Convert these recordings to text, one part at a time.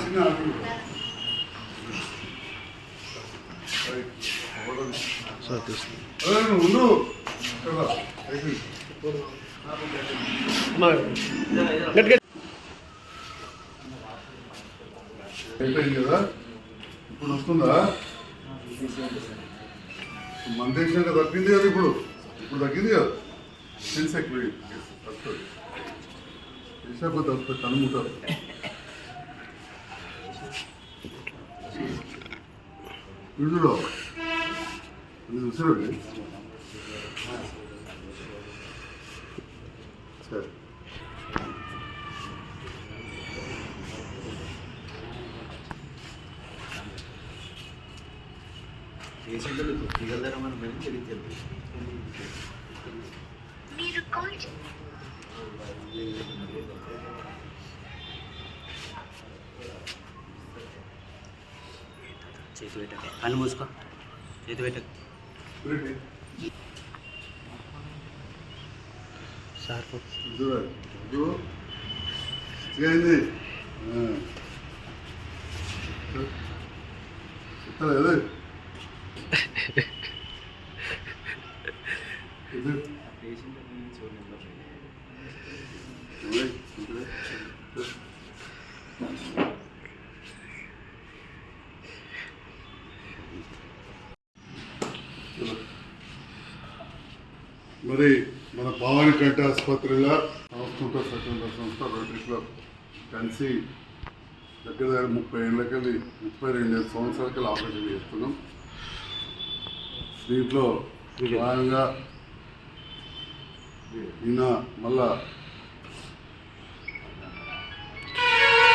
చిన్న ఉండు. ఇక్కడ అయిపోయింది కదా? ఇప్పుడు వస్తుందా? మన దేశంగా తగ్గింది కదా ఇప్పుడు? ఇప్పుడు తగ్గింది కదా? సెన్స్ ఎక్కువ తగ్గుతుంది దేశాపు కనుముంటారు ఇది చూసారండి సరే పేషెంట్లు మిగలదరం అని మేము తెలియజేయాలి మీరు కాల్ చేతి పెట్టక కళ్ళు మూసుకో చేతి పెట్టక సార్ చెప్తారా ఇది పేషెంట్ చూడండి ఓయ్, ఇది. మరి మన భవాని కంటి ఆసుపత్రిలో సంస్కృత స్వచ్ఛంద సంస్థ రోటరీ క్లబ్ కలిసి దగ్గర దగ్గర ముప్పై ఏళ్ళకెళ్ళి ముప్పై రెండు సంవత్సరాలకి ఆపరేషన్ చేస్తున్నాం. దీంట్లో భాగంగా ఈయన మళ్ళా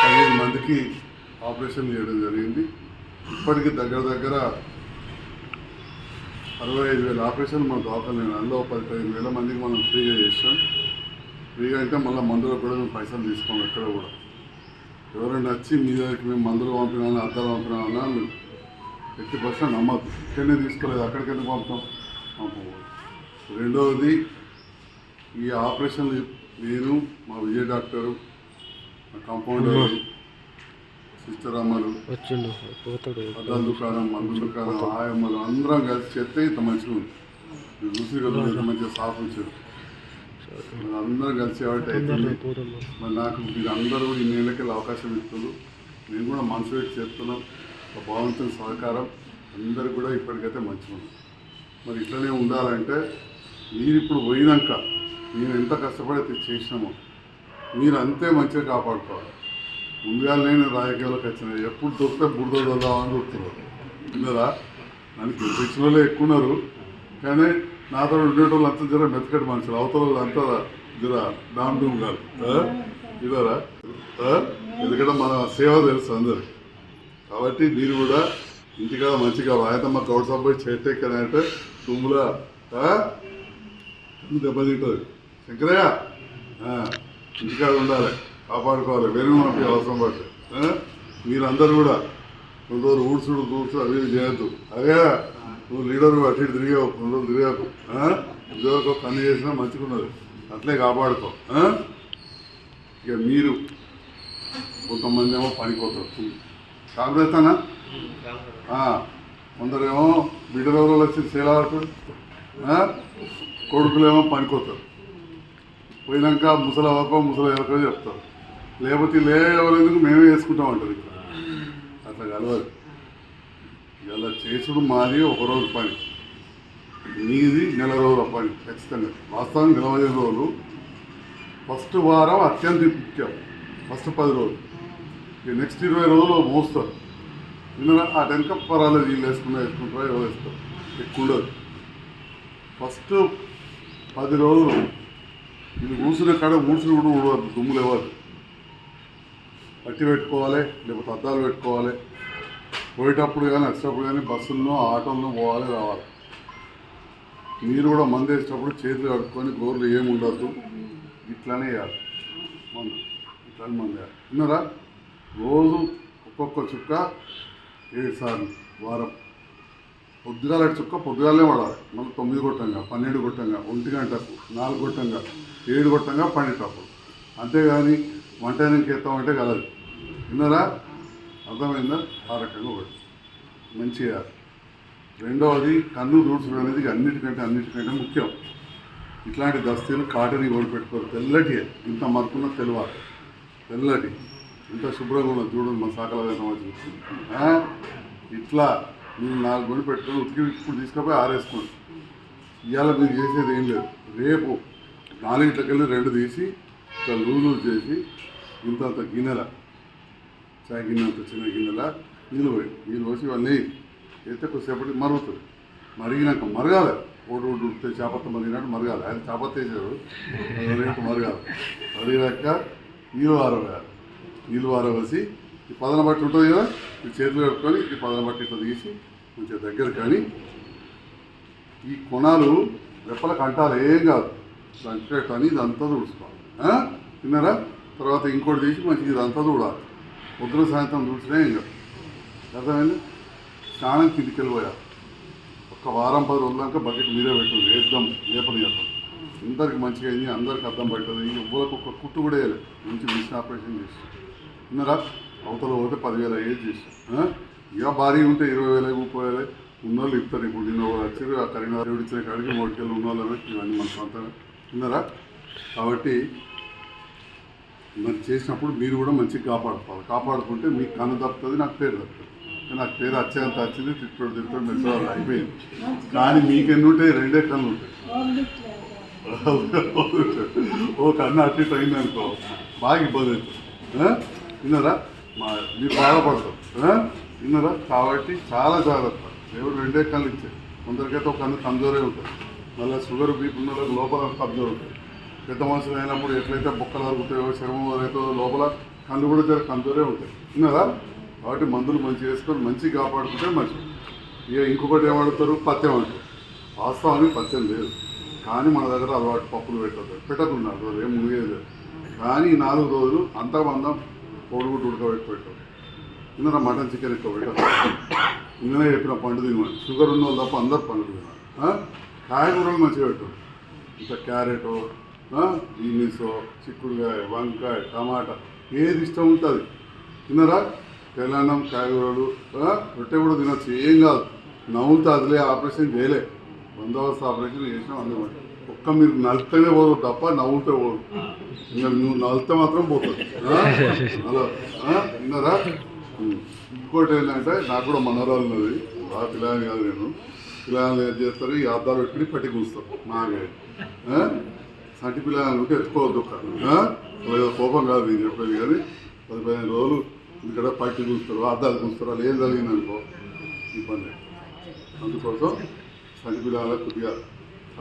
పదిహేను మందికి ఆపరేషన్ చేయడం జరిగింది. ఇప్పటికి దగ్గర దగ్గర అరవై ఐదు వేల ఆపరేషన్ మన దవాఖాన అందులో పది పదిహేను వేల మందికి మనం ఫ్రీగా చేసాం ఫ్రీగా అంటే మళ్ళీ మందులో కూడా మేము పైసలు తీసుకోండి ఎక్కడ కూడా. ఎవరైనా వచ్చి మీ దగ్గరికి మేము మందులు పంపినా అద్దాలు పంపినా ఎట్టి పర్సెంట్ నమ్మద్దు. ఇక్కడనే తీసుకోలేదు అక్కడికి ఎందుకు పంపుతాం? రెండవది ఈ ఆపరేషన్ నేను మా విజయ్ డాక్టరు మా కాంపౌండర్ సిస్టర్ అమ్మలు అద్దాల దుకాణం మందు దుకాణం ఆయమ్మలు అందరం కలిసి చెప్తే ఇంత మంచిగా ఉంది. చూసి కదా మంచిగా సాఫ్ మరి అందరం కలిసి కాబట్టి అవుతుంది మరి నాకు మీరు అందరూ ఇన్నేళ్ళకి అవకాశం ఇస్తున్నారు. నేను కూడా మనసు పెట్టి చెప్తున్నాం భగవంతుని సహకారం అందరు కూడా ఇప్పటికైతే మంచిగా మరి ఇట్లనే ఉండాలంటే మీరు ఇప్పుడు పోయినాక నేను ఎంత కష్టపడి చేసినామో మీరు అంతే మంచిగా కాపాడుకోవాలి. ముందుగా నేను రాజకీయాలకు వచ్చిన ఎప్పుడు దొరికితే బురద దొద్దామని దొరుకుతున్నారు విన్నారా? నన్ను గెలిపించిన వాళ్ళే ఎక్కువ ఉన్నారు. కానీ నాతో ఉండేటోళ్ళు అంతా జర మెతకటి మనుషులు. అవతల వాళ్ళు అంతా జర డామ్ డూమ్ కాదు ఇదారా ఎందుకంటే మన సేవ తెలుసు అందరికి. కాబట్టి మీరు కూడా ఇంటికాడ మంచిగా వాయతమ్మ కౌడ సభ చేటెక్కనంటే తుమ్ములా దెబ్బతింటుంది శంకరయ్య ఇంటికా ఇంటికాడ ఉండాలి కాపాడుకోవాలి వెనుక మనకి అవసరం పడితే మీరందరూ కూడా కొన్ని రోజులు ఊడ్చుడు దూడ్చుడు అవి చేయొద్దు. అదే నువ్వు లీడర్ అటు ఇటు తిరిగావు కొన్ని రోజులు తిరిగాకు ఇదివరకు పని చేసినా మంచిగా ఉన్నది అట్లే కాపాడుకో ఇక మీరు కొంతమంది ఏమో పనిపోతారు కాంగ్రెస్. అన్నా కొందరేమో బిడ్డలలో వచ్చి సేలాడుతారు కొడుకులేమో పనికొస్తారు పోయినాక ముసలి అవ్వకో ముసలి ఎవరికో చెప్తారు. లేకపోతే లేవలేందుకు మేమే వేసుకుంటాం అంటారు ఇక్కడ. అట్లా కలవదు. ఇలా చేసుడు మాది ఒక రోజు పని. నీది నెల రోజుల పని ఖచ్చితంగా. వాస్తవానికి నలభై ఐదు రోజులు. ఫస్ట్ వారం అత్యంత ముఖ్యం. ఫస్ట్ పది రోజులు. ఇక నెక్స్ట్ ఇరవై రోజులు మోస్తారు. విన్నారా ఆ టెన్క పర్వాలేదు వీళ్ళు వేసుకున్నా వేసుకుంటారా ఎవరు వేస్తారు? ఎక్కువ ఉండదు. ఫస్ట్ పది రోజులు ఇది కూర్చునే కాడ కూర్చుని కూడా ఉండవద్దు దుమ్ములు ఇవ్వద్దు. పట్టి పెట్టుకోవాలి లేకపోతే అద్దాలు పెట్టుకోవాలి. పోయేటప్పుడు కానీ వచ్చేటప్పుడు కానీ బస్సుల్లో ఆటోల్లో పోవాలి రావాలి. మీరు కూడా మంది వేసేటప్పుడు చేతులు కడుక్కొని గోర్లు ఏమి ఉండద్దు. ఇట్లానే వేయాలి. మందు. ఇట్లానే మందు వేయాలి. విన్నారా? రోజు ఒక్కొక్క చుక్క ఏడు సార్లు వారం. పొద్దుగాల చుక్క పొద్దుగాలనే వాడాలి. మళ్ళీ తొమ్మిది కొట్టంగా పన్నెండు కొట్టంగా ఒంటి గంటకు నాలుగు కొట్టంగా ఏడు కొట్టంగా పన్నెండప్పుడు అంతేగాని వంట ఎత్తామంటే కలదు. విన్నారా? అర్థమైందా? ఆ రకంగా ఒకటి. మంచిగా రెండవది కన్ను రూట్స్ అనేది అన్నిటికంటే అన్నిటికంటే ముఖ్యం. ఇట్లాంటి దస్తీలు కాటని కూడా పెట్టుకోరు తెల్లటి ఇంత మరుకున్న తెలవాలి తెల్లటి. ఇంత శుభ్రంగా ఉన్నది చూడండి మన సాకల ఆ? ఇట్లా మీరు నాలుగు గొని పెట్టుకొని ఉతికి ఇప్పుడు తీసుకుపోయి ఆరేసుకోండి. ఇవాళ మీరు చేసేది ఏం లేదు. రేపు నాలుగింటికెళ్ళి రెండు తీసి ఇట్లా లూజ్ లూజ్ చేసి ఇంత అంత గిన్నెల చాయ్ గిన్నె అంత చిన్న గిన్నెల నీళ్ళు పోయి నీళ్ళు పోసి ఇవన్నీ అయితే కొద్దిసేపటికి మరుగుతుంది. మరిగినాక మరగాలి. ఓటు ఓటు ఉడితే చేపత్త మరిగినట్టు మరగాలి. ఆయన చేపత్త వేసారు రేపు మరగాలి. మరిగినాక నీళ్ళు ఆరవేయాలి. నీళ్ళు ఆరవేసి ఈ పదన బట్టి ఉంటుంది కదా ఈ చేతులు కట్టుకొని ఈ పదన బట్టి ఇట్లా తీసి కొంచెం దగ్గర కానీ ఈ కొనాలు రెప్పలకు అంటారు ఏం కాదు. సంక్రేట్ అని ఇదంతా తుడుచుకోవాలి. ఆ? విన్నారా? తర్వాత ఇంకోటి తీసి మంచిగా ఇదంతా చూడాలి పొద్దున సాయంత్రం చూసినా ఏం కాదు. అర్థమైంది? స్నానం కిందికి వెళ్ళిపోయారు ఒక వారం పది రోజులక బకెట్ మీరే పెట్టు వేద్దాం లేపని చేద్దాం అందరికి మంచిగా అయింది అందరికి అర్థం పడుతుంది. ఎవ్వరికి ఒక కుట్టు కూడా వేయలేదు మంచి మిషన్ ఆపరేషన్ చేసి ఉన్నారా? అవతల పోతే పదివేల అయ్యేది చేసి ఇక భారీ ఉంటే ఇరవై వేల ముప్పై ఉన్న ఉన్నోళ్ళు ఇస్తారు ఇప్పుడు నిన్న ఒకరు వచ్చారు. ఆ కరీంనగర్ ఇచ్చిన కాడికి మూడుకెళ్ళి ఉన్నోళ్ళమే. ఇవన్నీ మన సొంతమే ఉన్నారా? కాబట్టి మరి చేసినప్పుడు మీరు కూడా మంచిగా కాపాడుకోవాలి. కాపాడుకుంటే మీకు కన్ను తప్పుతుంది నాకు పేరు తప్పుతుంది. నాకు పేరు వచ్చేంత వచ్చింది తిట్టుడు తిట్టుడు మెచ్చుకోవాలి. అయిపోయింది. కానీ మీకెన్ని రెండే కళ్ళు ఉంటాయి ఓ కన్ను అట్టి ఇటు అయింది అనుకో. బాగా ఇబ్బంది అవుతుంది. విన్నారా? మా మీరు బాధపడతాం విన్నారా? కాబట్టి చాలా జాగ్రత్త. దేవుడు రెండే కళ్ళు ఇచ్చాయి కొందరికైతే ఒక కన్ను కమ్జోరే ఉంటుంది. మళ్ళీ షుగర్ బీపీ ఉన్న వాళ్ళకి లోపల కమ్జోర్ ఉంటుంది. పెద్ద మనుషులు అయినప్పుడు ఎట్లయితే బొక్కలు అరుగుతాయో చర్మం అయితే లోపల కళ్ళు కూడా జర కమ్జోరే ఉంటాయి విన్నారా? కాబట్టి మందులు మంచిగా వేసుకొని మంచిగా కాపాడుకుంటే మంచిది. ఇక ఇంకొకటి ఏమడుతారు పత్యం అంటారు. వాస్తవానికి పత్యం లేదు. కానీ మన దగ్గర అలవాటు పప్పులు పెట్టదు పెట్టకున్నారు ఏం ముగియదు. కానీ నాలుగు రోజులు అంతా మందం కోడిగుడ్డు ఉడకబెట్టి పెట్టారు ఇందులో మటన్ చికెన్ ఎక్కువ పెట్టారు ఇందులో చెప్పిన పండు తినమని. షుగర్ ఉన్న వాళ్ళు తప్ప అందరు పండు తినాలి కాయగూరలు మంచిగా పెట్టారు ఇంకా క్యారెట్ బీనీసో చిక్కుడుకాయ వంకాయ టమాటా ఏది ఇష్టం ఉంటుంది. తిన్నరా తెలంగాణ కాయగూరలు రొట్టె కూడా తినచ్చు. ఏం కాదు. నవ్వుతా అదిలే ఆపరేషన్ చేయలే. బందోబస్తు ఆపరేషన్ చేసినాం అందులో ఒక్క మీరు నలితేనే పోదు తప్ప నవ్వుతే పోదు. ఇంకా నువ్వు నలితే మాత్రం పోతుంది హలో. విన్నారా? ఇంకోటి ఏంటంటే నాకు కూడా మనరాలు ఉన్నది. ఆ పిల్లని కాదు నేను. పిల్లలు ఏం చేస్తారు? ఈ అద్దాలు పెట్టుకుని పట్టి కూస్తారు మాగే సంటి పిల్లలు ఉంటే ఎత్తుకోవద్దు ఒక్క. కోపం కాదు నేను చెప్పేది కానీ పది పదిహేను రోజులు ఇక్కడ పట్టి చూస్తారు అద్దాలు చూస్తారు వాళ్ళు ఏం జరిగిందనుకో? ఇబ్బంది అందుకోసం సంటి పిల్లలకు కొద్దిగా